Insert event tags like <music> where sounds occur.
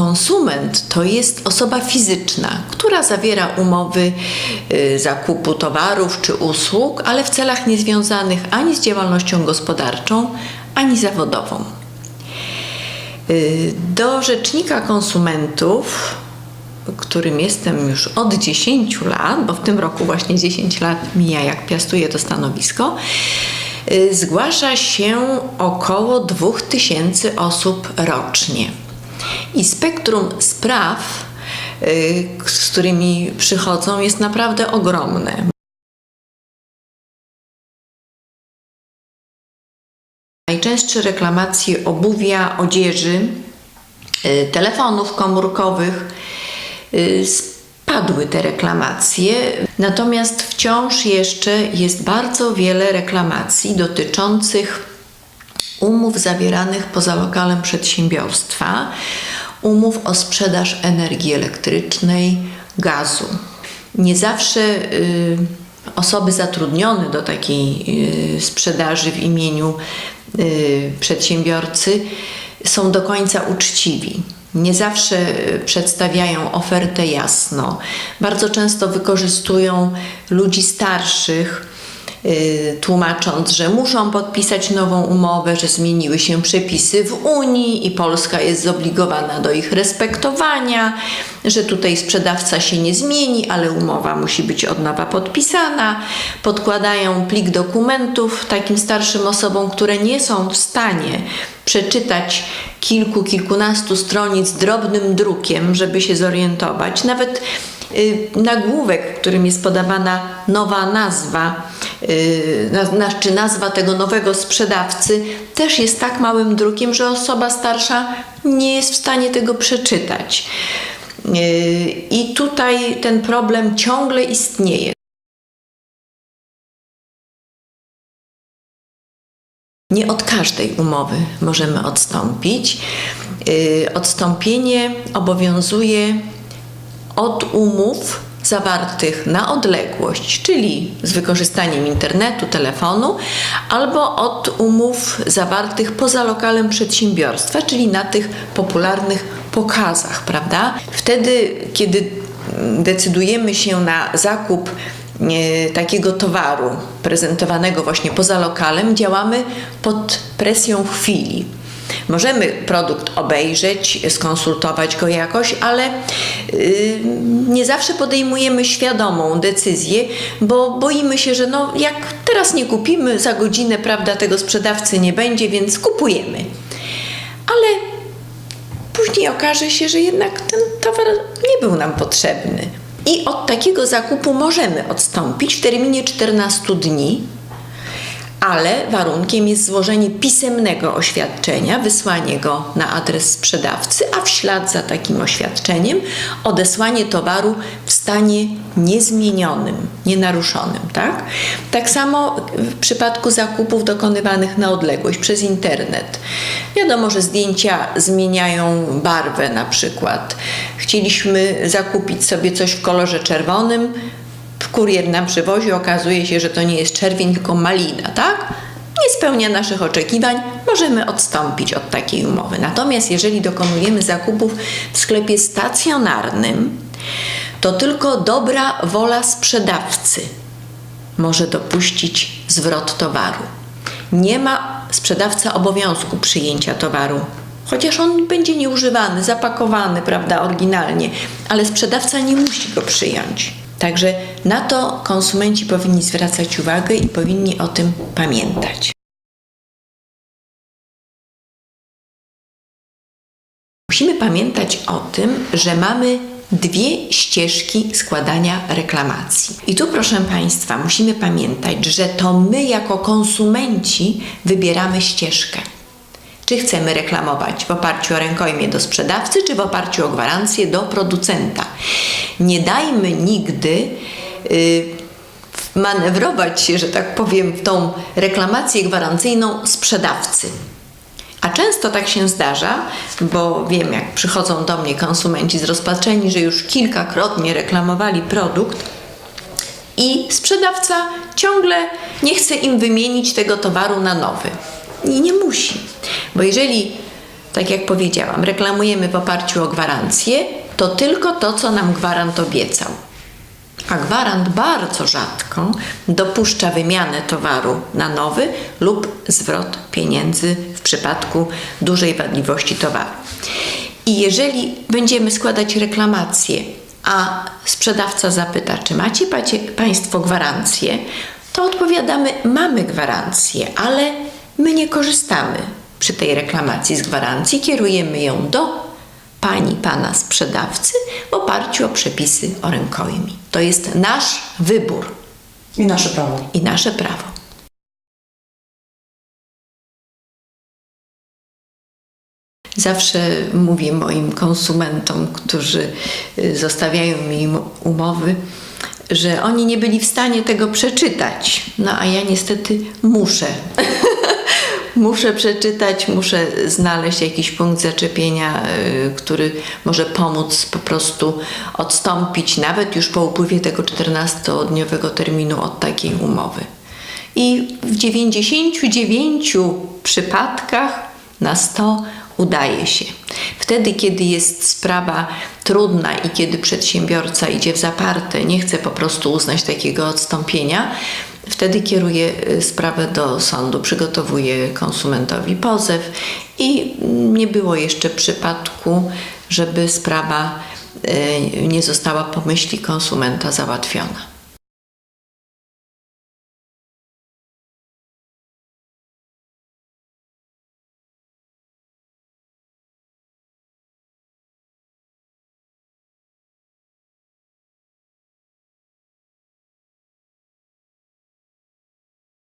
Konsument to jest osoba fizyczna, która zawiera umowy y, zakupu towarów czy usług, ale w celach niezwiązanych ani z działalnością gospodarczą, ani zawodową. Y, Do rzecznika konsumentów, którym jestem już od 10 lat, bo w tym roku właśnie 10 lat mija, jak piastuję to stanowisko, y, zgłasza się około 2000 osób rocznie. I spektrum spraw, y, z którymi przychodzą, jest naprawdę ogromne. Najczęstsze reklamacje obuwia, odzieży, y, telefonów komórkowych. y, Spadły te reklamacje, natomiast wciąż jeszcze jest bardzo wiele reklamacji dotyczących umów zawieranych poza lokalem przedsiębiorstwa, umów o sprzedaż energii elektrycznej, gazu. Nie zawsze y, osoby zatrudnione do takiej y, sprzedaży w imieniu y, przedsiębiorcy są do końca uczciwi. Nie zawsze y, przedstawiają ofertę jasno. Bardzo często wykorzystują ludzi starszych, tłumacząc, że muszą podpisać nową umowę, że zmieniły się przepisy w Unii i Polska jest zobligowana do ich respektowania, że tutaj sprzedawca się nie zmieni, ale umowa musi być od nowa podpisana. Podkładają plik dokumentów takim starszym osobom, które nie są w stanie przeczytać kilku, kilkunastu stronic drobnym drukiem, żeby się zorientować. Nawet y, nagłówek, którym jest podawana nowa nazwa, y, na, na, czy nazwa tego nowego sprzedawcy, też jest tak małym drukiem, że osoba starsza nie jest w stanie tego przeczytać. Y, I tutaj ten problem ciągle istnieje. Nie od każdej umowy możemy odstąpić. Yy, Odstąpienie obowiązuje od umów zawartych na odległość, czyli z wykorzystaniem internetu, telefonu, albo od umów zawartych poza lokalem przedsiębiorstwa, czyli na tych popularnych pokazach, prawda? Wtedy, kiedy decydujemy się na zakup e, takiego towaru prezentowanego właśnie poza lokalem, działamy pod presją chwili. Możemy produkt obejrzeć, skonsultować go jakoś, ale y, nie zawsze podejmujemy świadomą decyzję, bo boimy się, że no, jak teraz nie kupimy, za godzinę prawda, tego sprzedawcy nie będzie, więc kupujemy. Ale później okaże się, że jednak ten towar nie był nam potrzebny. I od takiego zakupu możemy odstąpić w terminie 14 dni, ale warunkiem jest złożenie pisemnego oświadczenia, wysłanie go na adres sprzedawcy, a w ślad za takim oświadczeniem odesłanie towaru w stanie niezmienionym, nienaruszonym. Tak, tak samo w przypadku zakupów dokonywanych na odległość przez internet. Wiadomo, że zdjęcia zmieniają barwę na przykład. Chcieliśmy zakupić sobie coś w kolorze czerwonym, kurier nam przywozi, okazuje się, że to nie jest czerwień, tylko malina, tak? Nie spełnia naszych oczekiwań, możemy odstąpić od takiej umowy. Natomiast jeżeli dokonujemy zakupów w sklepie stacjonarnym, to tylko dobra wola sprzedawcy może dopuścić zwrot towaru. Nie ma sprzedawca obowiązku przyjęcia towaru, chociaż on będzie nieużywany, zapakowany, prawda, oryginalnie, ale sprzedawca nie musi go przyjąć. Także na to konsumenci powinni zwracać uwagę i powinni o tym pamiętać. Musimy pamiętać o tym, że mamy dwie ścieżki składania reklamacji. I tu, proszę Państwa, musimy pamiętać, że to my, jako konsumenci, wybieramy ścieżkę. Czy chcemy reklamować w oparciu o rękojmie do sprzedawcy, czy w oparciu o gwarancję do producenta. Nie dajmy nigdy y, manewrować się, że tak powiem, w tą reklamację gwarancyjną sprzedawcy. A często tak się zdarza, bo wiem, jak przychodzą do mnie konsumenci zrozpaczeni, że już kilkakrotnie reklamowali produkt i sprzedawca ciągle nie chce im wymienić tego towaru na nowy. I nie musi, bo jeżeli tak jak powiedziałam, reklamujemy w oparciu o gwarancję, to tylko to, co nam gwarant obiecał. A gwarant bardzo rzadko dopuszcza wymianę towaru na nowy lub zwrot pieniędzy w przypadku dużej wadliwości towaru. I jeżeli będziemy składać reklamację, a sprzedawca zapyta, czy macie Państwo gwarancję, to odpowiadamy, mamy gwarancję, ale my nie korzystamy przy tej reklamacji z gwarancji, kierujemy ją do pani, pana sprzedawcy w oparciu o przepisy o rękojmi. To jest nasz wybór I nasze prawo. i nasze prawo. Zawsze mówię moim konsumentom, którzy y, zostawiają mi umowy, że oni nie byli w stanie tego przeczytać. No a ja niestety muszę. <laughs> muszę przeczytać, muszę znaleźć jakiś punkt zaczepienia, y, który może pomóc po prostu odstąpić nawet już po upływie tego 14-dniowego terminu od takiej umowy. I w 99 przypadkach na 100 udaje się. Wtedy, kiedy jest sprawa trudna i kiedy przedsiębiorca idzie w zaparte, nie chce po prostu uznać takiego odstąpienia, wtedy kieruje y, sprawę do sądu, przygotowuje konsumentowi pozew i nie było jeszcze przypadku, żeby sprawa y, nie została po myśli konsumenta załatwiona.